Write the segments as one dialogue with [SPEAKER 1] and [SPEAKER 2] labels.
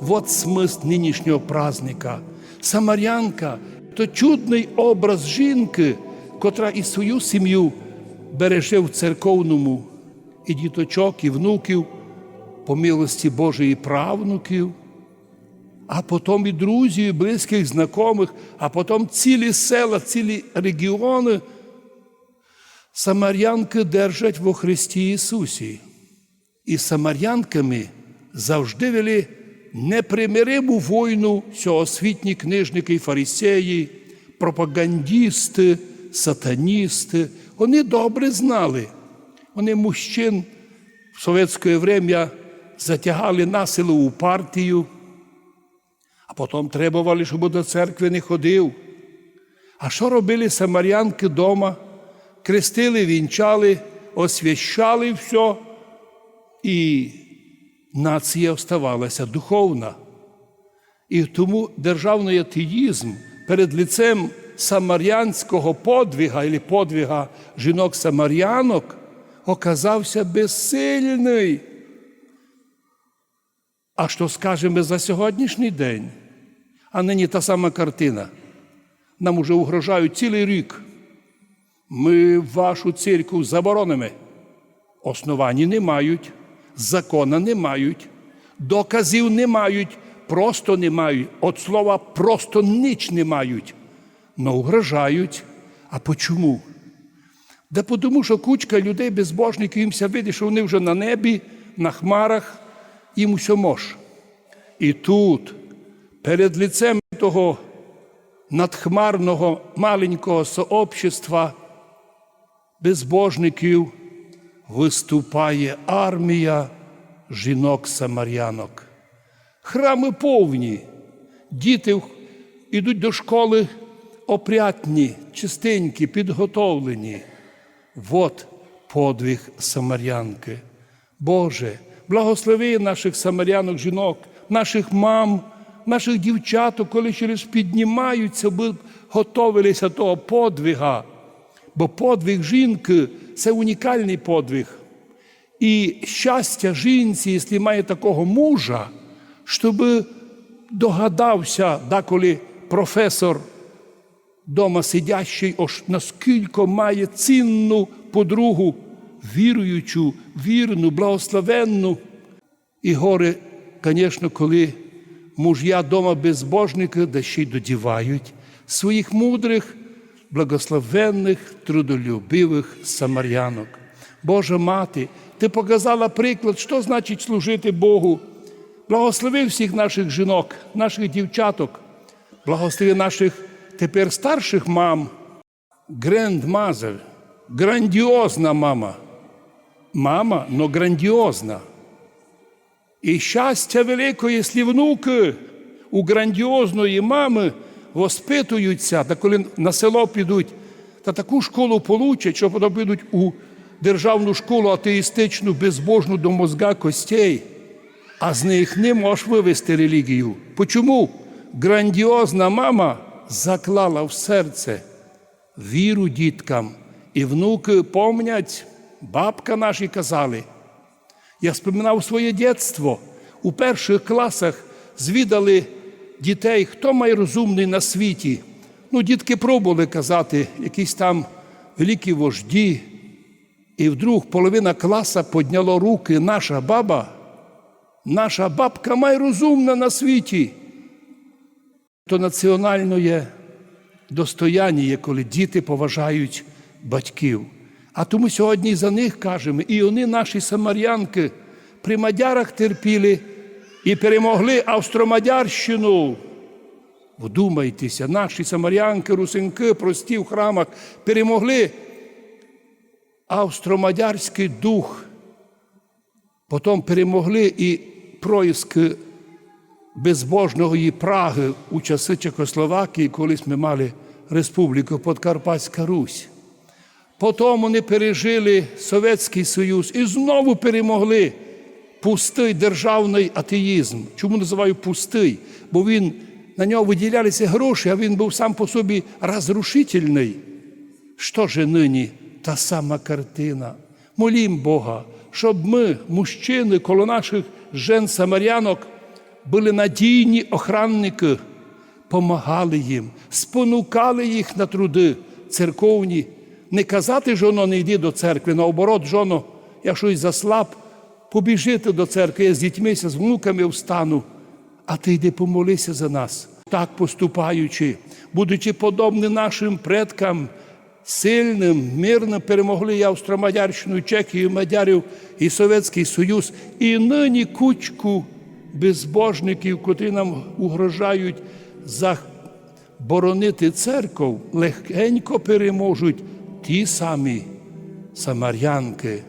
[SPEAKER 1] Вот смисл нинішнього праздника. Самарянка то чудний образ жінки, котра і свою сім'ю береже в церковному, і діточок, і внуків, по милості Божої правнуків, а потім і друзів, і близьких, знайомих, а потім цілі села, цілі регіони. Самарянки держать во Христі Ісусі. І самарянками завжди вели непримириму війну сьогосвітні книжники і фарисеї, пропагандісти, сатаністи. Вони добре знали. Вони мужчин в совєтське время затягали насилу у партію, а потім требували, щоб до церкви не ходив. А що робили самарянки вдома? Крестили, вінчали, освящали все, і нація оставалася духовна. І тому державний атеїзм перед лицем самарянського подвига або подвига жінок-самарянок оказався безсильний. А що скажемо за сьогоднішній день? А нині та сама картина. Нам уже угрожають цілий рік. Ми вашу церкву заборонимо. Основані не мають, закона не мають, доказів не мають, просто не мають. От слова просто ніч не мають. Но угрожають. А почому? Да тому, що кучка людей безбожників їм видить, що вони вже на небі, на хмарах, їм усе мож. І тут, перед лицем того надхмарного маленького сообщества безбожників виступає армія жінок-самарянок. Храми повні, діти йдуть до школи опрятні, чистенькі, підготовлені. Вот подвиг самарянки. Боже, благослови наших самарянок, жінок, наших мам, наших дівчаток, коли через піднімаються, готовилися того подвига. Бо подвиг жінки це унікальний подвиг. І щастя жінці, якщо має такого мужа, щоб догадався, деколи професор дома сидящий, ось наскільки має цінну подругу, віруючу, вірну, благословенну. І горе, звісно, коли муж'я дома безбожники, да ще й додівають своїх мудрих, благословенних, трудолюбивих самарянок. Божа мати, ти показала приклад, що значить служити Богу. Благослови всіх наших жінок, наших дівчаток, благослови наших тепер старших мам, грандмазер, грандіозна мама. Мама, но грандіозна. І щастя велике, якщо внуки у грандіозної мами воспитуються, та коли на село підуть, та таку школу получать, що потім підуть у державну школу атеїстичну, безбожну до мозга костей, а з них не можеш вивести релігію. Почому? Грандіозна мама заклала в серце віру діткам, і внуки помнять, бабка наші казали. Я споминав своє дитинство. У перших класах звідали дітей, хто найрозумний на світі. Ну, дітки пробували казати, якісь там великі вожді. І вдруг половина класа підняло руки, наша баба, наша бабка найрозумна на світі. То національне достояння коли діти поважають батьків. А тому сьогодні за них кажемо, і вони, наші самарянки, при мадярах терпіли і перемогли Австромадярщину. Вдумайтеся, наші самарянки, русинки, прості в храмах перемогли австромадярський дух. Потім перемогли і проїски безбожної Праги у часи Чехословакії, колись ми мали Республіку Подкарпатська Русь. Потім вони пережили Совєтський Союз і знову перемогли пустий державний атеїзм. Чому називаю пустий? Бо він на нього виділялися гроші, а він був сам по собі розрушительний. Що же нині та сама картина? Молім Бога, щоб ми, мужчини, коло наших жен самарянок, були надійні охранники, помагали їм, спонукали їх на труди церковні. Не казати, жоно, не йди до церкви, наоборот, жоно, я щось заслаб, побіжити до церкви, я з дітьми, з внуками встану, а ти йди помолися за нас. Так поступаючи, будучи подобні нашим предкам, сильним, мирним, перемогли і Австро-Мадярщину, Чехію, Мадярів, і Совєтський Союз, і нині кучку безбожників, котрі нам угрожають заборонити церков, легенько переможуть ті самі самарянки.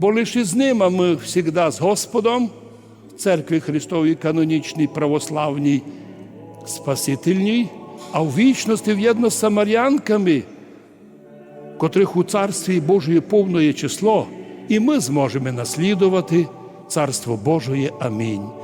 [SPEAKER 1] Бо лише з ними ми завжди з Господом, в церкві Христовій канонічній, православній, спасительній, а в вічності в'єдно з самарянками, котрих у Царстві Божої повне число, і ми зможемо наслідувати Царство Божої. Амінь.